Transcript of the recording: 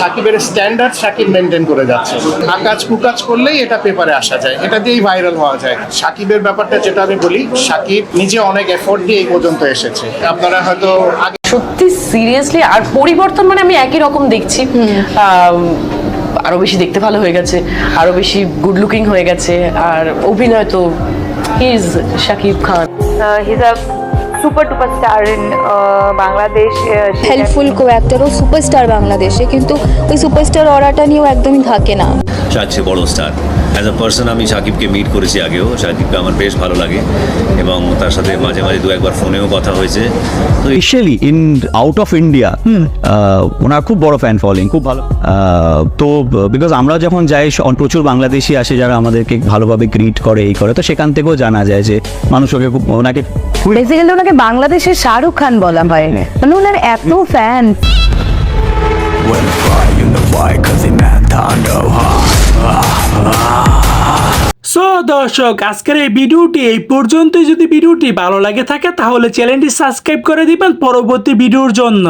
সাকিবের standard Shakib maintain করে যাচ্ছে। আকাজ কুকাজ করলেই এটা পেপারে আসা যায়। এটা দিয়েই ভাইরাল হওয়া যায়। সাকিবের ব্যাপারটা যেটা আমি বলি সাকিব নিজে অনেক এফোর্ট দিয়ে এই পর্যন্ত এসেছে। আপনারা হয়তো আগে সত্যি সিরিয়াসলি আর পরিবর্তন মানে আমি একই রকম দেখছি। আরও বেশি দেখতে ভালো হয়ে গেছে আরও বেশি গুড লুকিং হয়ে গেছে আর অভিনয় তো is Shakib Khan. Uh, he's a super duper star in uh, Bangladesh. Uh, she helpful co অ্যাক্টরও superstar বাংলাদেশে কিন্তু ওই সুপারস্টার অরাটা নিয়েও একদমই থাকে না। সাকছে বড় স্টার অ্যাজ আ পার্সন আমি সাকিবকে মিট করেছি আগেও সাকিবকে আমার বেশ ভালো লাগে এবং তার সাথে মাঝে মাঝে দু একবার ফোনেও কথা হয়েছে। তো specially in out of India ওনার খুব বড় ফ্যান ফলোয়িং খুব ভালো। তো বিকজ আমরা যখন যাই প্রচুর বাংলাদেশি আসে যারা আমাদেরকে ভালোভাবে গ্রিট করে এই করে তো সেখান থেকেও জানা যায় যে মানুষ ওকে খুব ওনাকে বেসিক্যালি ওনাকে বাংলাদেশের শাহরুখ খান বলা হয়। মানে ওনার এত ফ্যান সো দর্শক আজকের এই ভিডিওটি এই পর্যন্ত যদি ভিডিওটি ভালো লাগে থাকে তাহলে চ্যানেলটি সাবস্ক্রাইব করে দিবেন পরবর্তী ভিডিওর জন্য।